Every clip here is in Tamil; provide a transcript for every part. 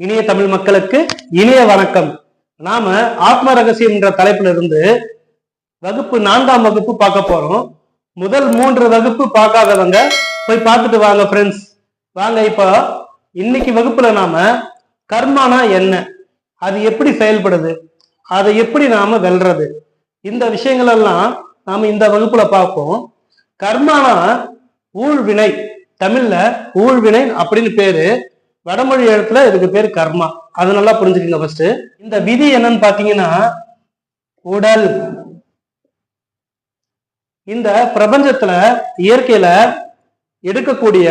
இனிய தமிழ் மக்களுக்கு இனிய வணக்கம். நாம ஆத்ம ரகசியம் என்ற தலைப்புல இருந்து வகுப்பு நான்காம் வகுப்பு பார்க்க போறோம். முதல் மூன்று வகுப்பு பார்க்காதவங்க போய் பார்த்துட்டு வாங்க ஃப்ரெண்ட்ஸ் வாங்க இப்போ இன்னைக்கு வகுப்புல நாம கர்மானா என்ன? அது எப்படி செயல்படுது? அதை எப்படி நாம வெல்றது? இந்த விஷயங்கள் எல்லாம் நாம இந்த வகுப்புல பார்ப்போம். கர்மானா ஊழ்வினை தமிழ்ல ஊழ்வினை அப்படின்னு பேரு. வடமொழி எழுத்துல இதுக்கு பேர் கர்மா. அது நல்லா புரிஞ்சுக்கங்க ஃபர்ஸ்ட் இந்த விதி என்னன்னு பாத்தீங்கன்னா உடல். இந்த பிரபஞ்சத்துல இயற்கையில எடுக்கக்கூடிய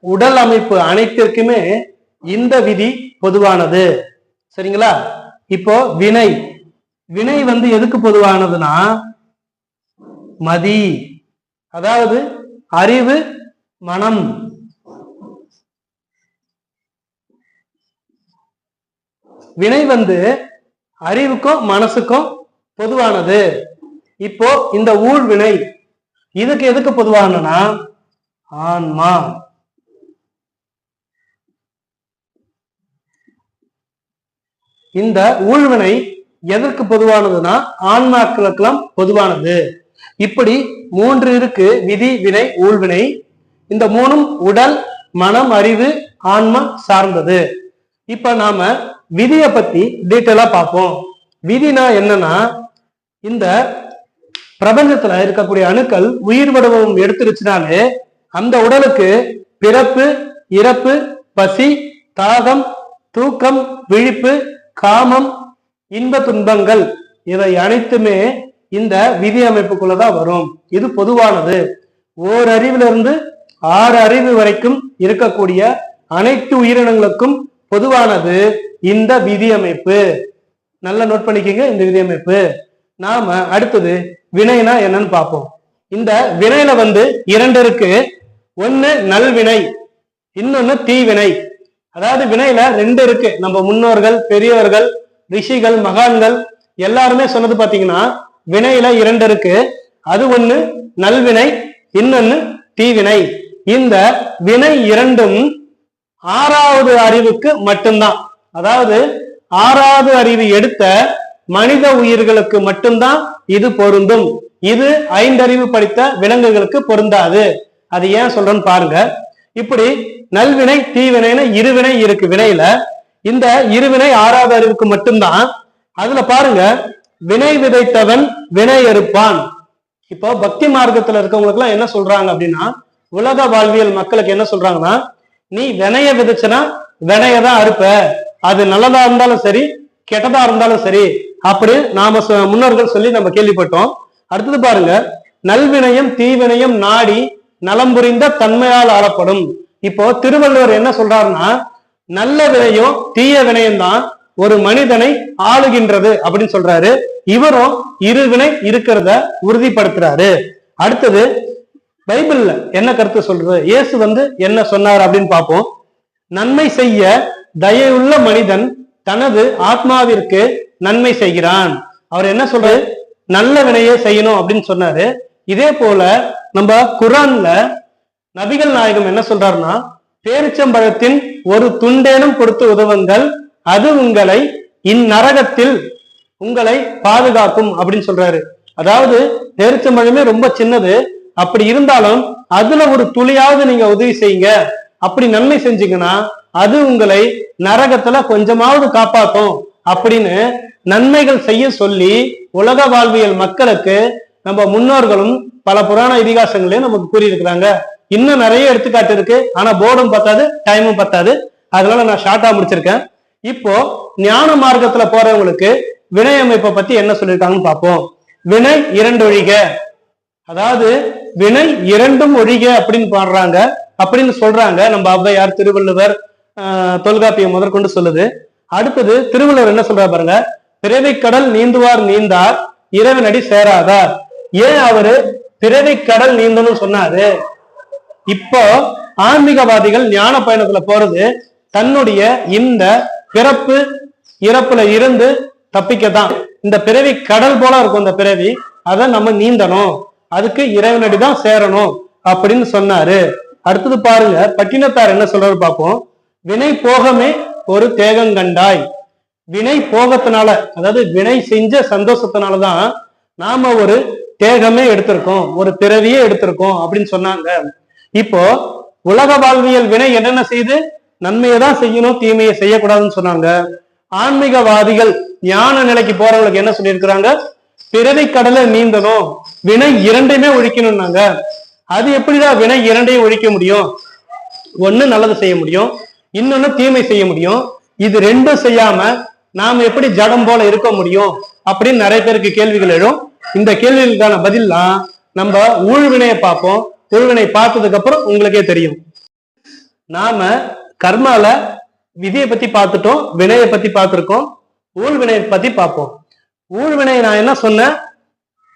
உடல் அமைப்பு அனைத்திற்குமே இந்த விதி பொதுவானது. சரிங்களா? இப்போ வினை. வினை வந்து எதுக்கு பொதுவானதுன்னா மதி. அதாவது அறிவு மனம். வினை வந்து அறிவுக்கும் மனசுக்கும் பொதுவானது. இப்போ இந்த ஊழ் வினை இதுக்கு எதுக்கு பொதுவானனா ஆன்மா. இந்த ஊழ்வினை எதற்கு பொதுவானதுன்னா ஆன்மாக்களுக்கெல்லாம் பொதுவானது. இப்படி மூன்று இருக்கு விதி வினை ஊழ்வினை இந்த மூணும் உடல் மனம் அறிவு ஆன்மா சார்ந்தது. இப்ப நாம விதியை பத்தி டீட்டெயிலா பார்ப்போம். விதினா என்னன்னா இந்த பிரபஞ்சத்துல இருக்கக்கூடிய அணுக்கள் உயிர் வடிவம் எடுத்துருச்சுனாலே அந்த உடலுக்கு பிறப்பு இறப்பு பசி தாகம் தூக்கம் விழிப்பு காமம் இன்ப துன்பங்கள் இவை அனைத்துமே இந்த விதி அமைப்புக்குள்ளதான் வரும். இது பொதுவானது. ஓர் அறிவிலிருந்து ஆறு அறிவு வரைக்கும் இருக்கக்கூடிய அனைத்து உயிரினங்களுக்கும் பொதுவானது. இந்த விதி அமைப்பு நல்லா நோட் பண்ணிக்கோங்க இந்த விதி அமைப்பு நாம அடுத்தது வினைனா என்னன்னு பார்ப்போம். இந்த வினையில வந்து இரண்டு இருக்கு. ஒண்ணு நல்வினை இன்னொன்னு தீவினை அதாவது வினையில ரெண்டு இருக்கு. நம்ம முன்னோர்கள் பெரியவர்கள் ரிஷிகள் மகான்கள் எல்லாருமே சொன்னது பாத்தீங்கன்னா வினையில இரண்டு இருக்கு. அது ஒண்ணு நல்வினை இன்னொன்னு தீவினை இந்த வினை இரண்டும் ஆறாவது அறிவுக்கு மட்டும்தான். அதாவது ஆறாவது அறிவு எடுத்த மனித உயிர்களுக்கு மட்டும்தான் இது பொருந்தும். இது ஐந்தறிவு படித்த விலங்குகளுக்கு பொருந்தாது. அது ஏன் சொல்றேன்னு பாருங்க. இப்படி நல்வினை தீவினைன்னு இருவினை இருக்கு வினையில. இந்த இருவினை ஆறாவது அறிவுக்கு மட்டும்தான். அதுல பாருங்க வினை விதைத்தவன் வினை எடுப்பான். இப்போ பக்தி மார்க்கத்துல இருக்கவங்களுக்கு எல்லாம் என்ன சொல்றாங்க அப்படின்னா உலக வாழ்வியல் மக்களுக்கு என்ன சொல்றாங்கன்னா நீ வினைய விதைச்சனா வினைய தான் அறுப்ப. அது நல்லதா இருந்தாலும் சரி கெட்டதா இருந்தாலும் சரி அப்படி நாம சொ- முன்னோர்கள் சொல்லி நம்ம கேள்விப்பட்டோம். அடுத்தது பாருங்க நல்வினயம் தீவினயம் நாடி நலம் புரிந்த தன்மையால் ஆளப்படும். இப்போ திருவள்ளுவர் என்ன சொல்றாருன்னா நல்ல வினையும் தீய வினையும் தான் ஒரு மனிதனை ஆளுகின்றது அப்படின்னு சொல்றாரு. இவரும் இருவினை இருக்கிறத உறுதிப்படுத்துறாரு. அடுத்தது பைபிள்ல என்ன கருத்து சொல்றது? இயேசு வந்து என்ன சொன்னார் அப்படின்னு பார்ப்போம். நன்மை செய்ய தயையுள்ள மனிதன் தனது ஆத்மாவிற்கு நன்மை செய்கிறான். அவர் என்ன சொல்றாரு? நல்ல வினையை செய்யணும் அப்படின்னு சொன்னாரு. இதே போல நம்ம குரான்ல நபிகள் நாயகம் என்ன சொல்றாருன்னா பேரிச்சம்பழத்தின் ஒரு துண்டேனும் கொடுத்து உதவுங்கள் அது உங்களை இந்நரகத்தில் உங்களை பாதுகாக்கும் அப்படின்னு சொல்றாரு. அதாவது பேரிச்சம்பழமே ரொம்ப சின்னது. அப்படி இருந்தாலும் அதுல ஒரு துளியாவது நீங்க உதவி செய்யுங்க. அப்படி நன்மை செஞ்சீங்கன்னா அது உங்களை நரகத்துல கொஞ்சமாவது காப்பாத்தும் அப்படின்னு நன்மைகள் செய்ய சொல்லி உலக வாழ்வியல் மக்களுக்கு நம்ம முன்னோர்களும் பல புராண இதிகாசங்களையும் நமக்கு கூறியிருக்கிறாங்க. இன்னும் நிறைய எடுத்துக்காட்டு இருக்கு. ஆனா போர்டும் பத்தாது டைமும் பத்தாது. அதனால நான் ஷார்ட்டா முடிச்சிருக்கேன். இப்போ ஞான மார்க்கத்துல போறவங்களுக்கு வினை அமைப்பை பத்தி என்ன சொல்லியிருக்காங்கன்னு பார்ப்போம். வினை இரண்டு ஒழிக. அதாவது வினை இரண்டும் ஒழிக அப்படின்னு பாடுறாங்க. அப்படின்னு சொல்றாங்க. நம்ம ஔவையார் திருவள்ளுவர் தொல்காப்பியம் முதற்கொண்டு சொல்லுது. அடுத்தது திருவள்ளுவர் என்ன சொல்றா பாருங்க? பிறவி கடல் நீந்துவார் நீந்தார் இறைவனடி சேராதார். ஏன் அவரு பிறவி கடல் நீந்தணும்னு சொன்னாரு? இப்போ ஆன்மீகவாதிகள் ஞான பயணத்துல போறது தன்னுடைய இந்த பிறப்பு இறப்புல இருந்து தப்பிக்கத்தான் இந்த பிறவி கடல் போல இருக்கும் இந்த பிறவி அதை நம்ம நீந்தணும். அதுக்கு இறைவனடி தான் சேரணும் அப்படின்னு சொன்னாரு. அடுத்தது பாருங்க பட்டினத்தார் என்ன சொல்றாரு பார்ப்போம். வினை போகமே ஒரு தேகங்கண்டாய் வினை போகத்தினால அதாவது வினை செஞ்ச சந்தோஷத்தினாலதான் நாம ஒரு தேகமே எடுத்திருக்கோம் ஒரு பிறவியே எடுத்திருக்கோம் அப்படின்னு சொன்னாங்க. இப்போ உலக வாழ்வியல் வினை என்னென்ன செய்யுது? நன்மையை தான் செய்யணும் தீமையை செய்யக்கூடாதுன்னு சொன்னாங்க. ஆன்மீகவாதிகள் ஞான நிலைக்கு போறவங்களுக்கு என்ன சொல்லியிருக்கிறாங்க? பிறவி கடலை நீந்தணும் வினை இரண்டையுமே ஒழிக்கணும்னாங்க. அது எப்படிதான் வினை இரண்டையும் ஒழிக்க முடியும்? ஒண்ணு நல்லது செய்ய முடியும் இன்னொன்னு தீமை செய்ய முடியும். இது ரெண்டும் செய்யாம நாம எப்படி ஜடம் போல இருக்க முடியும் அப்படின்னு நிறைய பேருக்கு கேள்விகள் எழும். இந்த கேள்விகளுக்கான பதில்லாம் நம்ம ஊழ்வினையை பார்ப்போம். ஊழ்வினை பார்த்ததுக்கு அப்புறம் உங்களுக்கே தெரியும். நாம கர்மால விதியை பத்தி பார்த்துட்டோம் வினையை பத்தி பார்த்துருக்கோம் ஊழ்வினையை பத்தி பார்ப்போம். ஊழ்வினை நான் என்ன சொன்னேன்?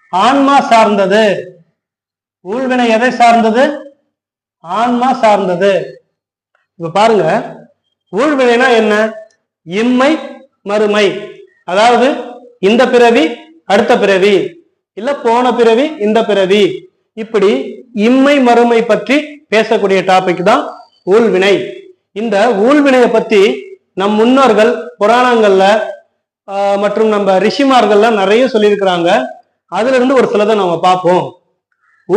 ஆன்மா சார்ந்தது. ஊழ்வினை எதை சார்ந்தது? ஆன்மா சார்ந்தது. இப்ப பாருங்க ஊழ்வினைனா என்ன? இம்மை மறுமை. அதாவது இந்த பிறவி அடுத்த பிறவி. இல்ல போன பிறவி இந்த பிறவி. இப்படி இம்மை மறுமை பற்றி பேசக்கூடிய டாபிக் தான் ஊழ்வினை. இந்த ஊழ்வினையை பத்தி நம் முன்னோர்கள் புராணங்கள்ல மற்றும் நம்ம ரிஷிமார்கள்ல நிறைய சொல்லியிருக்கிறாங்க. அதுல இருந்து ஒரு சிலதை நம்ம பார்ப்போம்.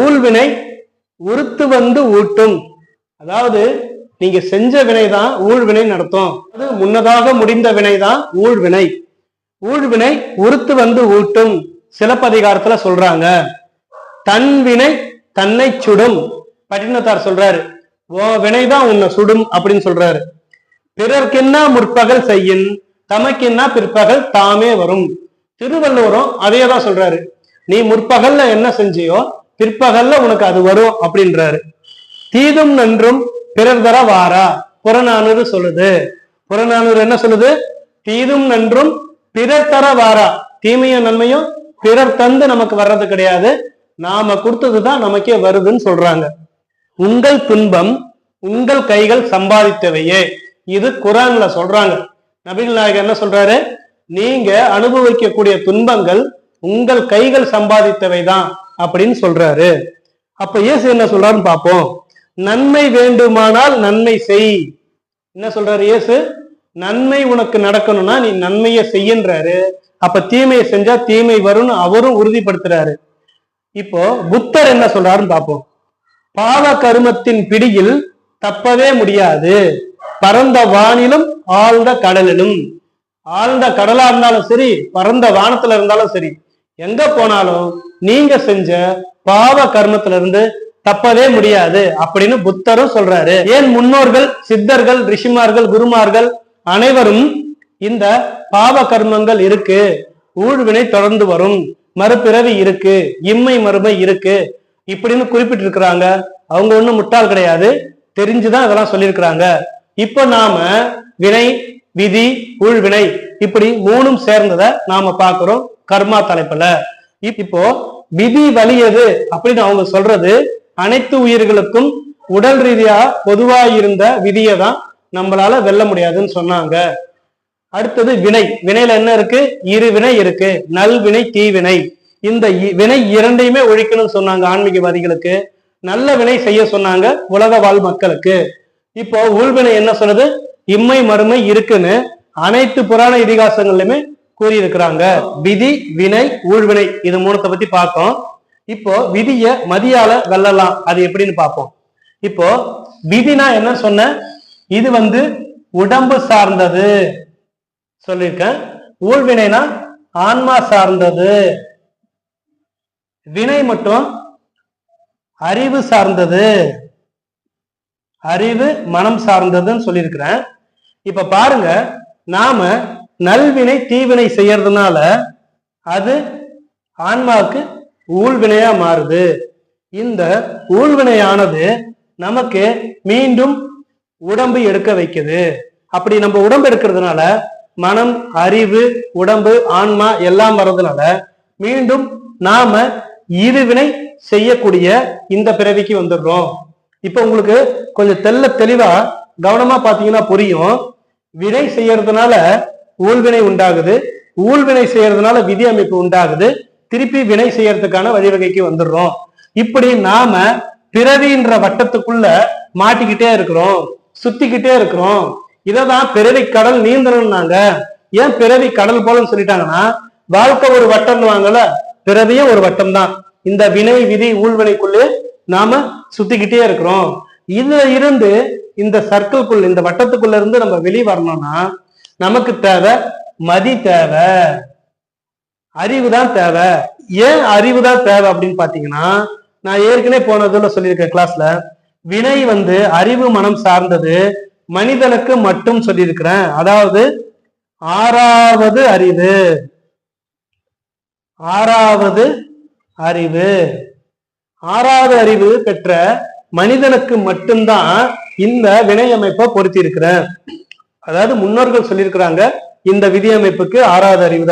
ஊழ்வினை உறுத்து வந்து ஊட்டும். அதாவது நீங்க செஞ்ச வினை தான் ஊழ்வினை நடத்தும். அது முன்னதாக முடிந்த வினை தான் ஊழ்வினை. ஊழ்வினை உறுத்து வந்து ஊட்டும். சிலப்பதிகாரத்துல சொல்றாங்க. தன் வினை தன்னை சுடும். பட்டினத்தார் சொல்றாரு. உன் வினைதான் உன்னை சுடும் அப்படின்னு சொல்றாரு. பிறர்க்கென்ன முற்பகல் செய்யின் தமக்கென்ன பிற்பகல் தாமே வரும். திருவள்ளுவரும் அதே தான் சொல்றாரு. நீ முற்பகல்ல என்ன செஞ்சியோ பிற்பகல்ல உனக்கு அது வரும் அப்படின்றாரு. தீதும் நன்றும் பிறர் தர வாரா. புறநானூறு சொல்லுது. புறநானூறு என்ன சொல்லுது? தீதும் நன்றும் பிறர் தர வாரா. தீமையும் நன்மையும் பிறர் தந்து நமக்கு வர்றது கிடையாது. நாம கொடுத்ததுதான் நமக்கே வருதுன்னு சொல்றாங்க. உங்கள் துன்பம் உங்கள் கைகள் சம்பாதித்தவையே. இது குரான்ல சொல்றாங்க. நபிகள் நாயகர் என்ன சொல்றாரு? நீங்க அனுபவிக்கக்கூடிய துன்பங்கள் உங்கள் கைகள் சம்பாதித்தவை தான் அப்படின்னு சொல்றாரு. அப்ப இயேசு என்ன சொல்றாருன்னு பார்ப்போம். நன்மை வேண்டுமானால் நன்மை செய். என்ன சொல்றாரு இயேசு? நன்மை உனக்கு நடக்கணும்னா நீ நன்மையை செய்யன்றாரு. அப்ப தீமையை செஞ்சா தீமை வரும்னு அவரும் உறுதிப்படுத்துறாரு. இப்போ புத்தர் என்ன சொல்றாருன்னு பார்ப்போம். பாவ கருமத்தின் பிடியில் தப்பவே முடியாது. பரந்த வானிலும் ஆழ்ந்த கடலிலும். ஆழ்ந்த கடலா இருந்தாலும் சரி பரந்த வானத்துல இருந்தாலும் சரி எங்க போனாலும் நீங்க செஞ்ச பாவ கர்மத்துல இருந்து தப்பவே முடியாது அப்படின்னு புத்தரும் சொல்றாரு. ஏன் முன்னோர்கள் சித்தர்கள் ரிஷிமார்கள் குருமார்கள் அனைவரும் இந்த பாவ கர்மங்கள் இருக்கு ஊழ்வினை தொடர்ந்து வரும் மறுபிறவி இருக்கு இம்மை மறுமை இருக்கு இப்படின்னு குறிப்பிட்டு இருக்கிறாங்க அவங்க ஒண்ணும் முட்டாள் கிடையாது. தெரிஞ்சுதான் இதெல்லாம் சொல்லியிருக்கிறாங்க. இப்போ நாம வினை விதி ஊழ்வினை இப்படி மூணும் சேர்ந்ததை நாம பாக்குறோம் கர்மா தலைப்புல. இப்போ விதி வலியது அப்படின்னு அவங்க சொல்றது அனைத்து உயிர்களுக்கும் உடல் ரீதியா பொதுவா இருந்த விதியை தான் நம்மளால வெல்ல முடியாதுன்னு சொன்னாங்க. அடுத்தது வினை. வினையில என்ன இருக்கு? இரு வினை இருக்கு. நல்வினை தீவினை இந்த இ- வினை இரண்டையுமே ஒழிக்கணும்னு சொன்னாங்க ஆன்மீகவாதிகளுக்கு. நல்ல வினை செய்ய சொன்னாங்க உலக வாழ் மக்களுக்கு. இப்போ உள்வினை என்ன சொன்னது? இம்மை மறுமை இருக்குன்னு அனைத்து புராண இதிகாசங்கள்லயுமே கூறியிருக்கிறாங்க. விதி வினை ஊழ்வினை இது மூணத்தை பத்தி பார்த்தோம் இப்போ விதிய மதியால வெல்லலாம். அது எப்படின்னு பார்ப்போம் இப்போ விதினா என்ன சொன்ன? இது வந்து உடம்பு சார்ந்தது. சொல்லியிருக்கேன். ஊழ்வினைனா ஆன்மா சார்ந்தது. வினை மட்டும் அறிவு சார்ந்தது. அறிவு மனம் சார்ந்ததுன்னு சொல்லியிருக்கிறேன். இப்ப பாருங்க நாம நல்வினை தீவினை செய்யறதுனால அது ஆன்மாவுக்கு ஊழ்வினையா மாறுது. இந்த ஊழ்வினையானது நமக்கு மீண்டும் உடம்பு எடுக்க வைக்குது. அப்படி நம்ம உடம்பு எடுக்கிறதுனால மனம் அறிவு உடம்பு ஆன்மா எல்லாம் வர்றதுனால மீண்டும் நாம இருவினை செய்யக்கூடிய இந்த பிறவிக்கு வந்துடுறோம். இப்ப உங்களுக்கு கொஞ்சம் தெள்ள தெளிவா கவனமா பாத்தீங்கன்னா புரியும். வினை செய்யறதுனால ஊழ்வினை உண்டாகுது. ஊழ்வினை செய்யறதுனால விதி அமைப்பு உண்டாகுது. திருப்பி வினை செய்யறதுக்கான வழிவகைக்கு வந்துடுறோம். இப்படி நாம பிறவின்ற வட்டத்துக்குள்ள மாட்டிக்கிட்டே இருக்கிறோம். சுத்திக்கிட்டே இருக்கிறோம். இததான் பிறவி கடல் நீந்தணும்னாங்க. ஏன் பிறவி கடல் போலன்னு சொல்லிட்டாங்கன்னா வாழ்க்கை ஒரு வட்டம் வாங்கல பிறவியும் ஒரு வட்டம் தான் இந்த வினை விதி ஊழ்வினைக்குள்ளே நாம சுத்திக்கிட்டே இருக்கிறோம். இதுல இருந்து இந்த சர்க்கிள்குள்ள இந்த வட்டத்துக்குள்ள இருந்து நம்ம வெளியே வரணும்னா நமக்கு தேவை மதி தேவை. அறிவு தான் தேவை. ஏன் அறிவு தான் தேவை அப்படின்னு பாத்தீங்கன்னா நான் ஏற்கனவே போனதுல சொல்லியிருக்கேன் கிளாஸ்ல வினை வந்து அறிவு மனம் சார்ந்தது மனிதனுக்கு மட்டும் சொல்லியிருக்கிறேன். அதாவது ஆறாவது அறிவு. ஆறாவது அறிவு. ஆறாவது அறிவு பெற்ற மனிதனுக்கு மட்டும்தான் இந்த வினை அமைப்பை பொருத்தி இருக்கிறேன் அதாவது முன்னோர்கள் சொல்லியிருக்கிறாங்க இந்த விதி அமைப்புக்கு ஆறாவது அறிவு